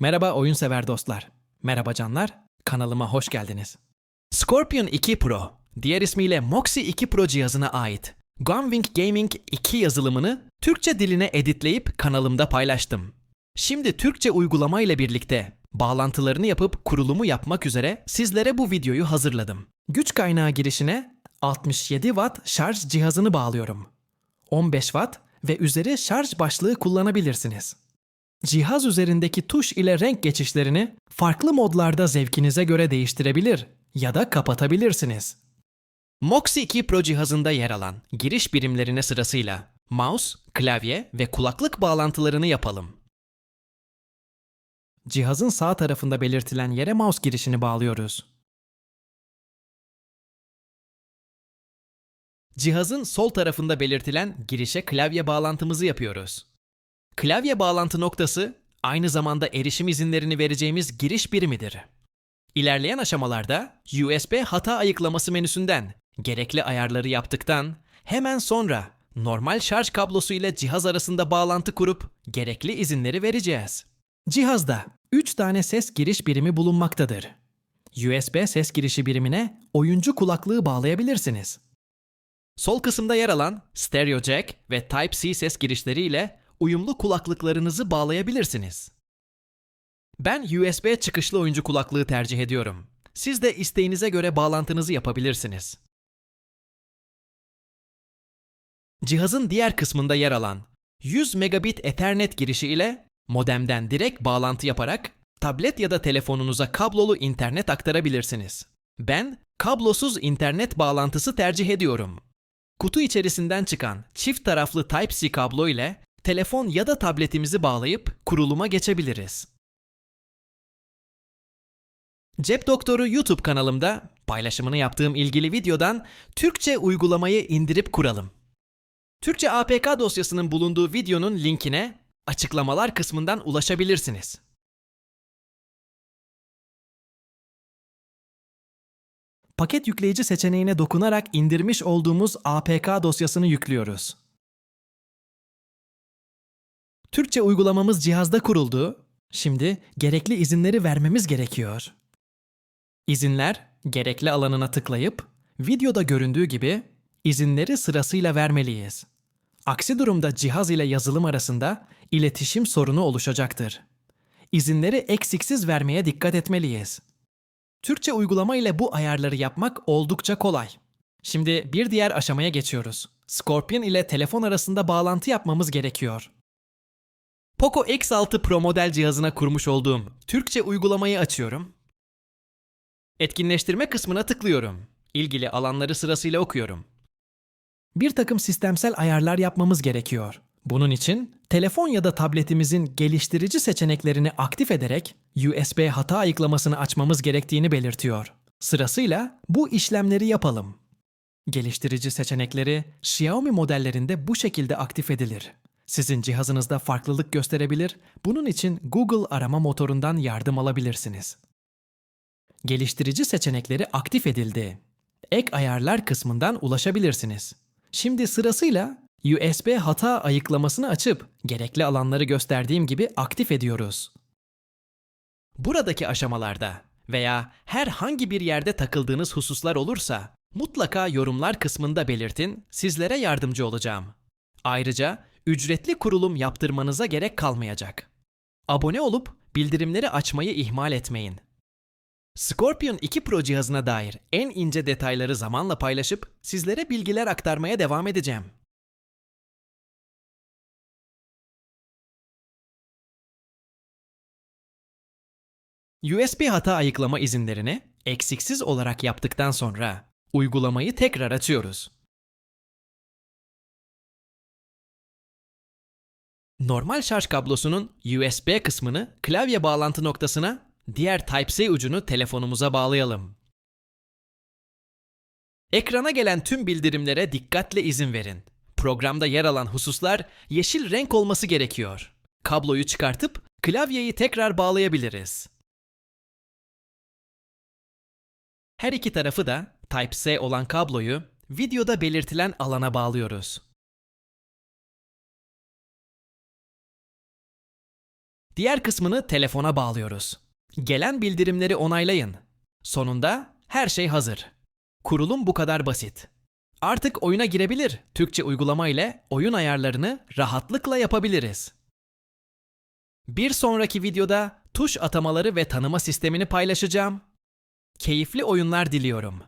Merhaba oyun sever dostlar. Merhaba canlar. Kanalıma hoş geldiniz. Scorpion 2 Pro, diğer ismiyle Moxie 2 Pro cihazına ait Gunwing Gaming 2 yazılımını Türkçe diline editleyip kanalımda paylaştım. Şimdi Türkçe uygulama ile birlikte bağlantılarını yapıp kurulumu yapmak üzere sizlere bu videoyu hazırladım. Güç kaynağı girişine 67 Watt şarj cihazını bağlıyorum. 15 Watt ve üzeri şarj başlığı kullanabilirsiniz. Cihaz üzerindeki tuş ile renk geçişlerini farklı modlarda zevkinize göre değiştirebilir ya da kapatabilirsiniz. Moxie 2 Pro cihazında yer alan giriş birimlerine sırasıyla mouse, klavye ve kulaklık bağlantılarını yapalım. Cihazın sağ tarafında belirtilen yere mouse girişini bağlıyoruz. Cihazın sol tarafında belirtilen girişe klavye bağlantımızı yapıyoruz. Klavye bağlantı noktası aynı zamanda erişim izinlerini vereceğimiz giriş birimidir. İlerleyen aşamalarda USB hata ayıklaması menüsünden gerekli ayarları yaptıktan hemen sonra normal şarj kablosu ile cihaz arasında bağlantı kurup gerekli izinleri vereceğiz. Cihazda 3 tane ses giriş birimi bulunmaktadır. USB ses girişi birimine oyuncu kulaklığı bağlayabilirsiniz. Sol kısımda yer alan stereo jack ve Type-C ses girişleri ile uyumlu kulaklıklarınızı bağlayabilirsiniz. Ben USB çıkışlı oyuncu kulaklığı tercih ediyorum. Siz de isteğinize göre bağlantınızı yapabilirsiniz. Cihazın diğer kısmında yer alan 100 megabit Ethernet girişi ile modemden direkt bağlantı yaparak tablet ya da telefonunuza kablolu internet aktarabilirsiniz. Ben kablosuz internet bağlantısı tercih ediyorum. Kutu içerisinden çıkan çift taraflı Type-C kablo ile telefon ya da tabletimizi bağlayıp kuruluma geçebiliriz. Cep Doktoru YouTube kanalımda paylaşımını yaptığım ilgili videodan Türkçe uygulamayı indirip kuralım. Türkçe APK dosyasının bulunduğu videonun linkine açıklamalar kısmından ulaşabilirsiniz. Paket yükleyici seçeneğine dokunarak indirmiş olduğumuz APK dosyasını yüklüyoruz. Türkçe uygulamamız cihazda kuruldu. Şimdi gerekli izinleri vermemiz gerekiyor. İzinler gerekli alanına tıklayıp videoda göründüğü gibi izinleri sırasıyla vermeliyiz. Aksi durumda cihaz ile yazılım arasında iletişim sorunu oluşacaktır. İzinleri eksiksiz vermeye dikkat etmeliyiz. Türkçe uygulama ile bu ayarları yapmak oldukça kolay. Şimdi bir diğer aşamaya geçiyoruz. Scorpion ile telefon arasında bağlantı yapmamız gerekiyor. Poco X6 Pro model cihazına kurmuş olduğum Türkçe uygulamayı açıyorum. Etkinleştirme kısmına tıklıyorum. İlgili alanları sırasıyla okuyorum. Bir takım sistemsel ayarlar yapmamız gerekiyor. Bunun için telefon ya da tabletimizin geliştirici seçeneklerini aktif ederek USB hata ayıklamasını açmamız gerektiğini belirtiyor. Sırasıyla bu işlemleri yapalım. Geliştirici seçenekleri Xiaomi modellerinde bu şekilde aktif edilir. Sizin cihazınızda farklılık gösterebilir, bunun için Google arama motorundan yardım alabilirsiniz. Geliştirici seçenekleri aktif edildi. Ek ayarlar kısmından ulaşabilirsiniz. Şimdi sırasıyla USB hata ayıklamasını açıp gerekli alanları gösterdiğim gibi aktif ediyoruz. Buradaki aşamalarda veya herhangi bir yerde takıldığınız hususlar olursa mutlaka yorumlar kısmında belirtin, sizlere yardımcı olacağım. Ayrıca ücretli kurulum yaptırmanıza gerek kalmayacak. Abone olup bildirimleri açmayı ihmal etmeyin. Scorpion 2 Pro cihazına dair en ince detayları zamanla paylaşıp sizlere bilgiler aktarmaya devam edeceğim. USB hata ayıklama izinlerini eksiksiz olarak yaptıktan sonra uygulamayı tekrar açıyoruz. Normal şarj kablosunun USB kısmını klavye bağlantı noktasına, diğer Type-C ucunu telefonumuza bağlayalım. Ekrana gelen tüm bildirimlere dikkatle izin verin. Programda yer alan hususlar yeşil renk olması gerekiyor. Kabloyu çıkartıp klavyeyi tekrar bağlayabiliriz. Her iki tarafı da Type-C olan kabloyu videoda belirtilen alana bağlıyoruz. Diğer kısmını telefona bağlıyoruz. Gelen bildirimleri onaylayın. Sonunda her şey hazır. Kurulum bu kadar basit. Artık oyuna girebilir. Türkçe uygulama ile oyun ayarlarını rahatlıkla yapabiliriz. Bir sonraki videoda tuş atamaları ve tanıma sistemini paylaşacağım. Keyifli oyunlar diliyorum.